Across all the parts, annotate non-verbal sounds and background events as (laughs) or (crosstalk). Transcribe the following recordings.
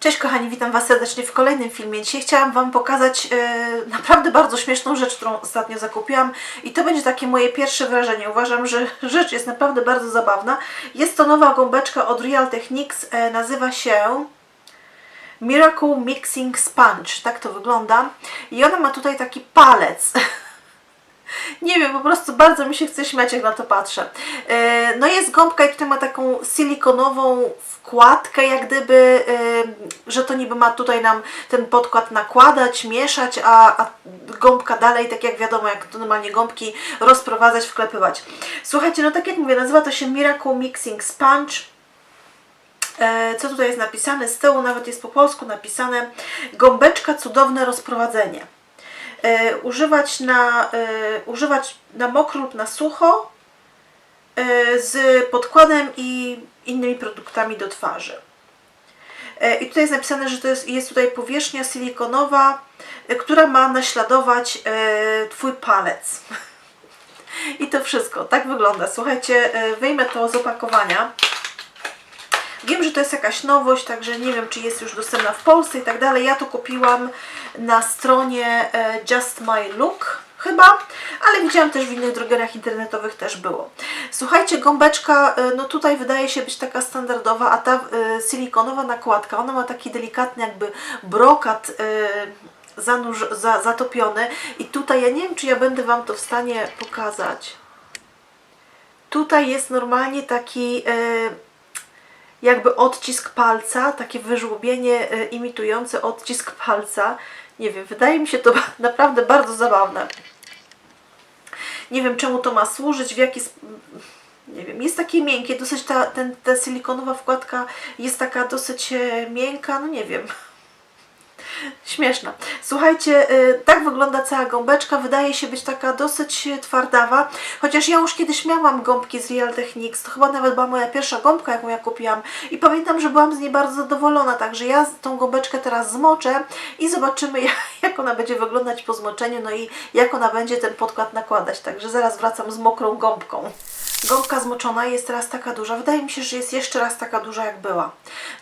Cześć kochani, witam Was serdecznie w kolejnym filmie. Dzisiaj chciałam Wam pokazać e, naprawdę bardzo śmieszną rzecz, którą ostatnio zakupiłam i to będzie takie moje pierwsze wrażenie. Uważam, że (laughs) rzecz jest naprawdę bardzo zabawna. Jest to nowa gąbeczka od Real Techniques, e, nazywa się Miracle Mixing Sponge, tak to wygląda. I ona ma tutaj taki palec. (laughs) Nie wiem, po prostu bardzo mi się chce śmiać, jak na to patrzę. E, No jest gąbka i tutaj ma taką silikonową wkładkę, jak gdyby, e, że to niby ma tutaj nam ten podkład nakładać, mieszać, a, a gąbka dalej, tak jak wiadomo, jak to normalnie gąbki, rozprowadzać, wklepywać. Słuchajcie, no tak jak mówię, nazywa to się Miracle Mixing Sponge. E, Co tutaj jest napisane? Z tyłu nawet jest po polsku napisane gąbeczka cudowne rozprowadzenie. E, używać na, e, używać na mokro lub na sucho e, z podkładem i innymi produktami do twarzy. I tutaj jest napisane, że to jest, jest tutaj powierzchnia silikonowa, która ma naśladować Twój palec. (laughs) I to wszystko. Tak wygląda. Słuchajcie, wyjmę to z opakowania. Wiem, że to jest jakaś nowość, także nie wiem, czy jest już dostępna w Polsce i tak dalej. Ja to kupiłam na stronie e, Just My Look chyba, ale widziałam też w innych drogeriach internetowych też było. Słuchajcie, gąbeczka, e, no tutaj wydaje się być taka standardowa, a ta e, silikonowa nakładka, ona ma taki delikatny jakby brokat zanurz, za, zatopiony i tutaj ja nie wiem, czy ja będę Wam to w stanie pokazać. Tutaj jest normalnie taki jakby odcisk palca, takie wyżłobienie e, imitujące odcisk palca. Nie wiem, wydaje mi się to (laughs) naprawdę bardzo zabawne. Nie wiem czemu to ma służyć, w jaki nie wiem, jest takie miękkie, dosyć ta, ten, ta silikonowa wkładka jest taka dosyć e, miękka, no nie wiem. Śmieszna. Słuchajcie, y, tak wygląda cała gąbeczka. Wydaje się być taka dosyć y, twardawa. Chociaż ja już kiedyś miałam gąbki z Real Techniques. To chyba nawet była moja pierwsza gąbka, jaką ja kupiłam. I pamiętam, że byłam z niej bardzo zadowolona. Także ja tą gąbeczkę teraz zmoczę i zobaczymy, jak- (laughs) jak ona będzie wyglądać po zmoczeniu. No i jak ona będzie ten podkład nakładać. Także zaraz wracam z mokrą gąbką. Gąbka zmoczona jest teraz taka duża. Wydaje mi się, że jest jeszcze raz taka duża, jak była.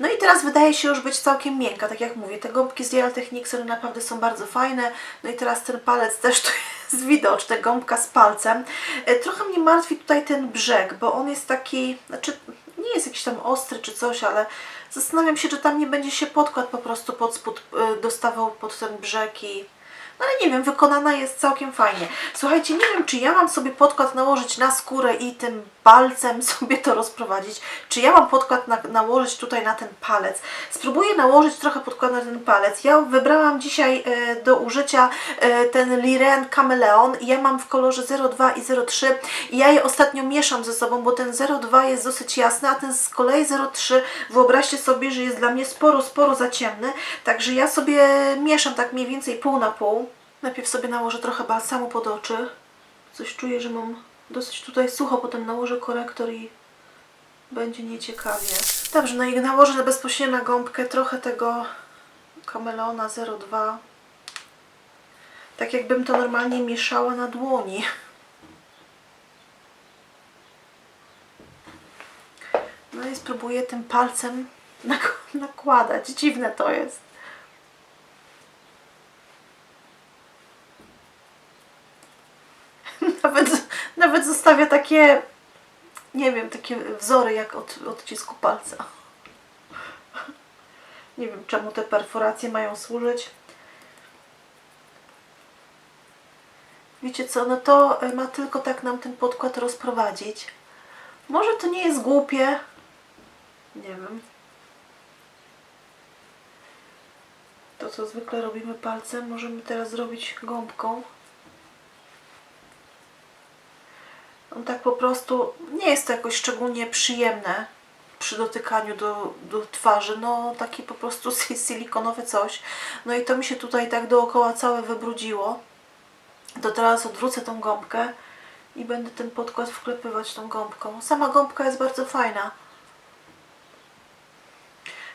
No i teraz wydaje się już być całkiem miękka, tak jak mówię. Te gąbki z Real Techniques one naprawdę są bardzo fajne. No i teraz ten palec też tu (laughs) jest widoczny, gąbka z palcem. E, Trochę mnie martwi tutaj ten brzeg, bo on jest taki, znaczy nie jest jakiś tam ostry czy coś, ale zastanawiam się, czy tam nie będzie się podkład po prostu pod spód e, dostawał pod ten brzeg i ale nie wiem, wykonana jest całkiem fajnie. Słuchajcie, nie wiem, czy ja mam sobie podkład nałożyć na skórę i tym palcem (laughs) sobie to rozprowadzić, czy ja mam podkład na, nałożyć tutaj na ten palec. Spróbuję nałożyć trochę podkład na ten palec. Ja wybrałam dzisiaj e, do użycia e, ten Liren Chameleon. Ja mam w kolorze 02 i 03 i ja je ostatnio mieszam ze sobą, bo ten 02 jest dosyć jasny, a ten z kolei 03 wyobraźcie sobie, że jest dla mnie sporo, sporo za ciemny. Także ja sobie mieszam tak mniej więcej pół na pół. Najpierw sobie nałożę trochę balsamu pod oczy. Coś czuję, że mam dosyć tutaj sucho, potem nałożę korektor i będzie nieciekawie. Dobrze, no i nałożę bezpośrednio na gąbkę trochę tego Camelona 02. Tak jakbym to normalnie mieszała na dłoni. No i spróbuję tym palcem nak- (laughs) nakładać. Dziwne to jest. Nawet, nawet zostawia takie, nie wiem, takie wzory jak od odcisku palca. (laughs) Nie wiem, czemu te perforacje mają służyć. Wiecie co, no to y, ma tylko tak nam ten podkład rozprowadzić. Może to nie jest głupie. Nie wiem. To, co zwykle robimy palcem, możemy teraz zrobić gąbką. On tak po prostu nie jest to jakoś szczególnie przyjemne przy dotykaniu do, do twarzy. No takie po prostu si- silikonowe coś. No i to mi się tutaj tak dookoła całe wybrudziło. To teraz odwrócę tą gąbkę i będę ten podkład wklepywać tą gąbką. Sama gąbka jest bardzo fajna.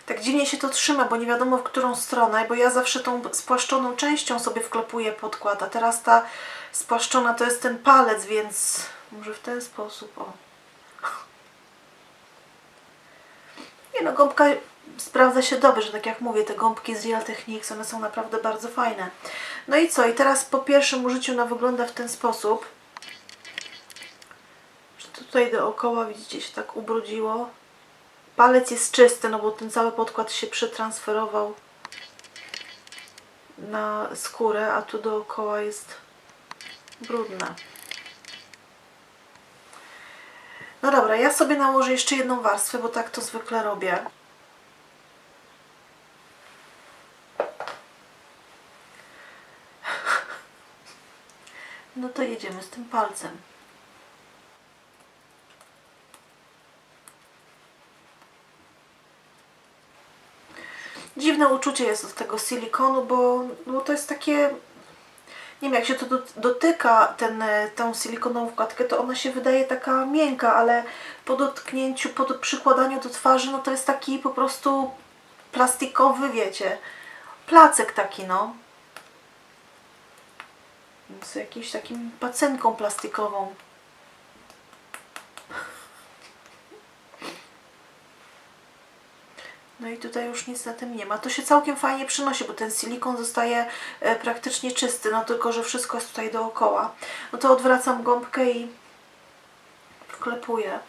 Tak dziwnie się to trzyma, bo nie wiadomo w którą stronę, bo ja zawsze tą spłaszczoną częścią sobie wklepuję podkład, a teraz ta spłaszczona to jest ten palec, więc może w ten sposób, o. (laughs) Nie no, gąbka sprawdza się dobrze, tak jak mówię, te gąbki z Real Techniques, one są naprawdę bardzo fajne. No i co? I teraz po pierwszym użyciu ona wygląda w ten sposób. Tutaj dookoła widzicie się tak ubrudziło. Palec jest czysty, no bo ten cały podkład się przetransferował na skórę, a tu dookoła jest brudne. No dobra, ja sobie nałożę jeszcze jedną warstwę, bo tak to zwykle robię. No to jedziemy z tym palcem. Dziwne uczucie jest od tego silikonu, bo, bo to jest takie nie wiem, jak się to dot- dotyka ten, e, tą silikonową wkładkę, to ona się wydaje taka miękka, ale po dotknięciu, po przykładaniu do twarzy, no to jest taki po prostu plastikowy, wiecie, placek taki, no. Z jakimś takim pacynką plastikową. No i tutaj już nic na tym nie ma. To się całkiem fajnie przynosi, bo ten silikon zostaje e, praktycznie czysty, no tylko, że wszystko jest tutaj dookoła. No to odwracam gąbkę i wklepuję.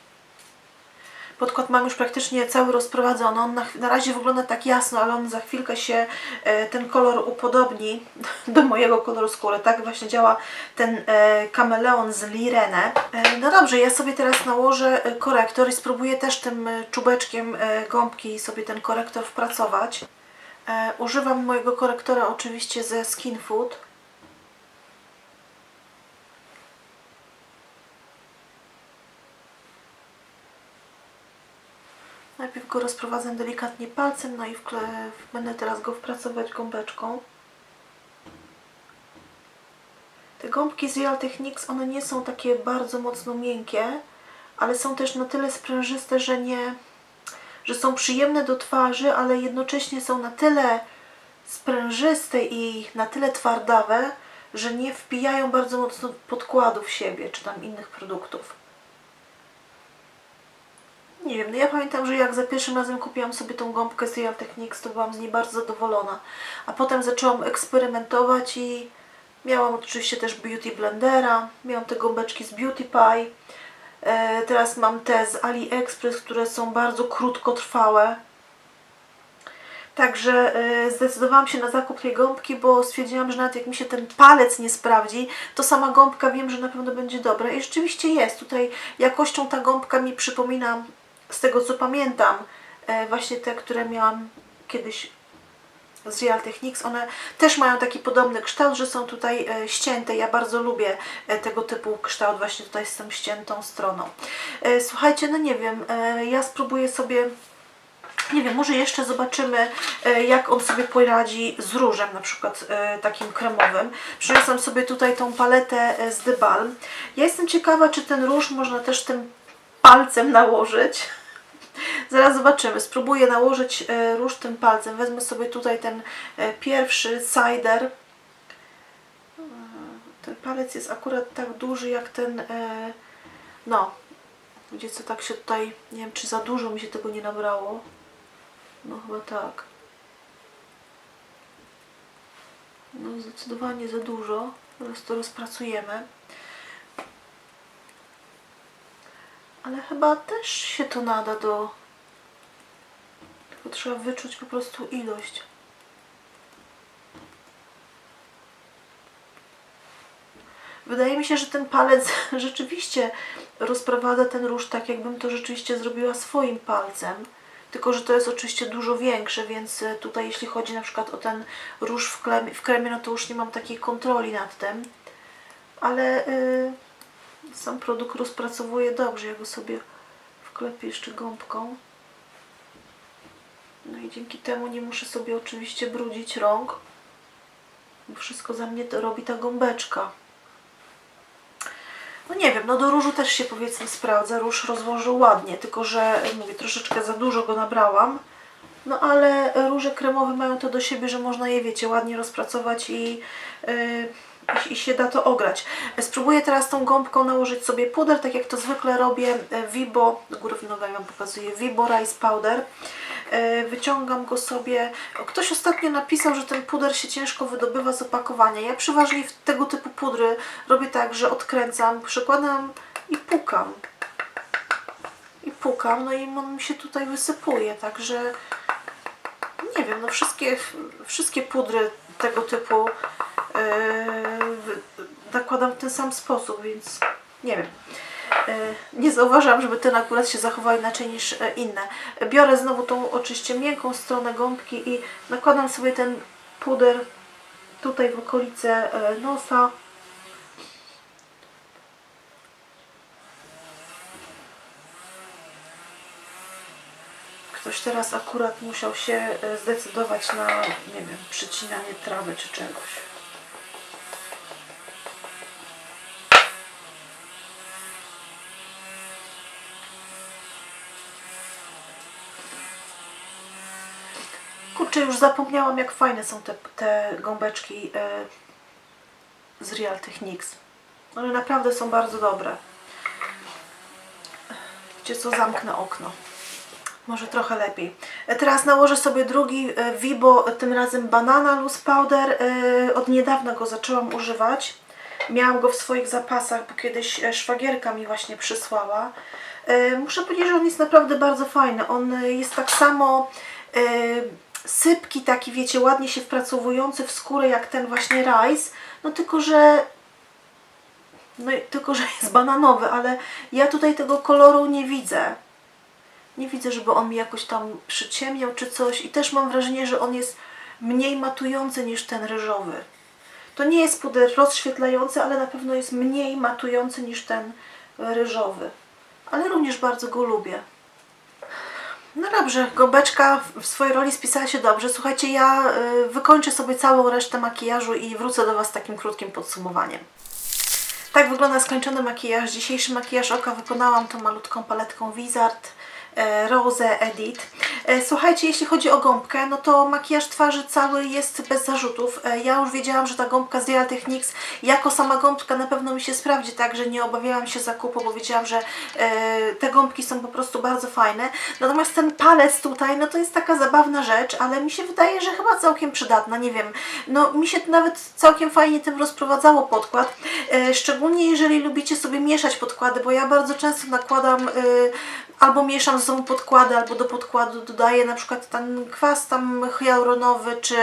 Podkład mam już praktycznie cały rozprowadzony. On na, na razie wygląda tak jasno, ale on za chwilkę się e, ten kolor upodobni (laughs) do mojego koloru skóry. Tak właśnie działa ten e, kameleon z Lirene. E, no dobrze, ja sobie teraz nałożę e, korektor i spróbuję też tym e, czubeczkiem e, gąbki sobie ten korektor wpracować. E, używam mojego korektora oczywiście ze Skin Food. Najpierw go rozprowadzę delikatnie palcem, no i będę teraz go wpracować gąbeczką. Te gąbki z Real Techniques, one nie są takie bardzo mocno miękkie, ale są też na tyle sprężyste, że nie, że są przyjemne do twarzy, ale jednocześnie są na tyle sprężyste i na tyle twardawe, że nie wpijają bardzo mocno podkładu w siebie, czy tam innych produktów. Nie wiem, no ja pamiętam, że jak za pierwszym razem kupiłam sobie tą gąbkę z Real Techniques, to byłam z niej bardzo zadowolona. A potem zaczęłam eksperymentować i miałam oczywiście też Beauty Blendera, miałam te gąbeczki z Beauty Pie. E, teraz mam te z AliExpress, które są bardzo krótkotrwałe. Także e, zdecydowałam się na zakup tej gąbki, bo stwierdziłam, że nawet jak mi się ten palec nie sprawdzi, to sama gąbka wiem, że na pewno będzie dobra. I rzeczywiście jest. Tutaj jakością ta gąbka mi przypomina, z tego co pamiętam, e, właśnie te, które miałam kiedyś z Real Techniques. One też mają taki podobny kształt, że są tutaj e, ścięte. Ja bardzo lubię e, tego typu kształt właśnie tutaj z tą ściętą stroną. Słuchajcie, no nie wiem, ja spróbuję sobie nie wiem, może jeszcze zobaczymy, jak on sobie poradzi z różem, na przykład takim kremowym. Przyniosłam sobie tutaj tą paletę z The. Ja jestem ciekawa, czy ten róż można też tym palcem nałożyć. Zaraz zobaczymy. Spróbuję nałożyć e, róż tym palcem. Wezmę sobie tutaj ten e, pierwszy cider. E, Ten palec jest akurat tak duży jak ten, no, Wiecie co, tak się tutaj, nie wiem czy za dużo mi się tego nie nabrało. No chyba tak. No zdecydowanie za dużo. Teraz to rozpracujemy. Ale chyba też się to nada do... Trzeba wyczuć po prostu ilość. Wydaje mi się, że ten palec (laughs) rzeczywiście rozprowadza ten róż tak, jakbym to rzeczywiście zrobiła swoim palcem. Tylko, że to jest oczywiście dużo większe, więc e, tutaj jeśli chodzi na przykład o ten róż w kremie, w kremie no to już nie mam takiej kontroli nad tym. Ale y, sam produkt rozpracowuje dobrze. Ja go sobie wklepię jeszcze gąbką. No i dzięki temu nie muszę sobie oczywiście brudzić rąk. Bo wszystko za mnie to robi ta gąbeczka. No nie wiem, no do różu też się powiedzmy sprawdza. Róż rozłożył ładnie, tylko że mówię, troszeczkę za dużo go nabrałam. No ale róże kremowe mają to do siebie, że można je, wiecie, ładnie rozpracować i, yy, i się da to ograć. Spróbuję teraz tą gąbką nałożyć sobie puder, tak jak to zwykle robię. Vibo, do góry nogami Wam pokazuję, Vibo Rice Powder. E, Wyciągam go sobie. Ktoś ostatnio napisał, że ten puder się ciężko wydobywa z opakowania. Ja przeważnie tego typu pudry robię tak, że odkręcam, przykładam i pukam. I pukam, no i on mi się tutaj wysypuje, także nie wiem, no wszystkie, wszystkie pudry tego typu wy- w ten sam sposób, więc nie wiem. Yy, Nie zauważam, żeby ten akurat się zachował inaczej niż e, inne. Biorę znowu tą oczywiście miękką stronę gąbki i nakładam sobie ten puder tutaj w okolice e, nosa. Ktoś teraz akurat musiał się e, zdecydować na, nie wiem, przycinanie trawy czy czegoś. Kurczę, już zapomniałam jak fajne są te, te gąbeczki e, z Real Techniques. One naprawdę są bardzo dobre. Wiecie co, zamknę okno. Może trochę lepiej. E, Teraz nałożę sobie drugi e, Vibo, tym razem Banana Loose Powder. Od niedawna go zaczęłam używać. Miałam go w swoich zapasach, bo kiedyś szwagierka mi właśnie przysłała. Muszę powiedzieć, że on jest naprawdę bardzo fajny. On jest tak samo sypki, taki wiecie, ładnie się wpracowujący w skórę jak ten właśnie Rice. No tylko, że no tylko, że (laughs) jest bananowy, ale ja tutaj tego koloru nie widzę. Nie widzę, żeby on mi jakoś tam przyciemniał czy coś i też mam wrażenie, że on jest mniej matujący niż ten ryżowy. To nie jest puder rozświetlający, ale na pewno jest mniej matujący niż ten ryżowy. Ale również bardzo go lubię. No dobrze, gąbeczka w swojej roli spisała się dobrze. Słuchajcie, ja y, wykończę sobie całą resztę makijażu i wrócę do Was z takim krótkim podsumowaniem. Tak wygląda skończony makijaż. Dzisiejszy makijaż oka wykonałam tą malutką paletką Wizard e, Rose Edit. E, Słuchajcie, jeśli chodzi o gąbkę, no to makijaż twarzy cały jest bez zarzutów. E, Ja już wiedziałam, że ta gąbka z Real Techniques jako sama gąbka na pewno mi się sprawdzi, także nie obawiałam się zakupu, bo wiedziałam, że e, te gąbki są po prostu bardzo fajne. Natomiast ten palec tutaj, no to jest taka zabawna rzecz, ale mi się wydaje, że chyba całkiem przydatna, nie wiem. No mi się nawet całkiem fajnie tym rozprowadzało podkład, szczególnie jeżeli lubicie sobie mieszać podkłady, bo ja bardzo często nakładam albo mieszam ze sobą podkłady, albo do podkładu dodaję na przykład ten kwas tam hialuronowy, czy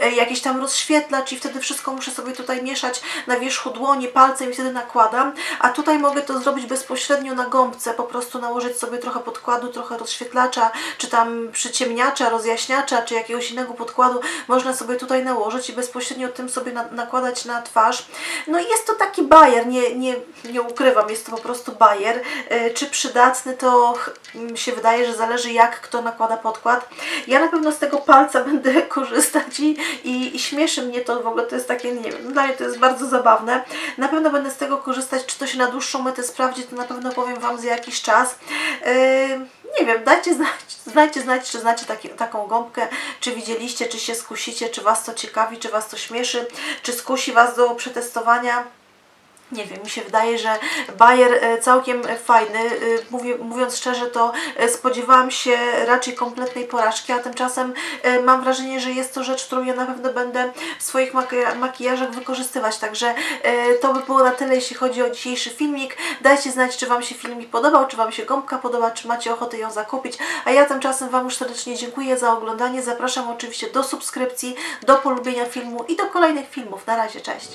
e, jakiś tam rozświetlacz i wtedy wszystko muszę sobie tutaj mieszać na wierzchu dłoni, palcem i wtedy nakładam, a tutaj mogę to zrobić bezpośrednio na gąbce, po prostu nałożyć sobie trochę podkładu, trochę rozświetlacza, czy tam przyciemniacza, rozjaśniacza, czy jakiegoś innego podkładu można sobie tutaj nałożyć i bezpośrednio tym sobie na, nakładać na twarz. No i jest to taki bajer, nie, nie, nie ukrywam, jest to po prostu bajer. E, Czy przydatny, to mi się wydaje, że zależy jak kto nakłada podkład. Ja na pewno z tego palca (laughs) będę korzystać i, i, i śmieszy mnie to w ogóle, to jest takie, nie wiem, dla mnie to jest bardzo zabawne. Na pewno będę z tego korzystać, czy to się na dłuższą metę sprawdzi, to na pewno powiem Wam za jakiś czas. Yy, nie wiem, dajcie znać, znajcie znać, czy znacie taki, taką gąbkę, czy widzieliście, czy się skusicie, czy Was to ciekawi, czy Was to śmieszy, czy skusi Was do przetestowania. Nie wiem, mi się wydaje, że Bayer e, całkiem fajny. E, Mówię, mówiąc szczerze, to e, spodziewałam się raczej kompletnej porażki, a tymczasem mam wrażenie, że jest to rzecz, którą ja na pewno będę w swoich maki- makijażach wykorzystywać. Także to by było na tyle, jeśli chodzi o dzisiejszy filmik. Dajcie znać, czy Wam się filmik podobał, czy Wam się gąbka podoba, czy macie ochotę ją zakupić. A ja tymczasem Wam już serdecznie dziękuję za oglądanie. Zapraszam oczywiście do subskrypcji, do polubienia filmu i do kolejnych filmów. Na razie, cześć!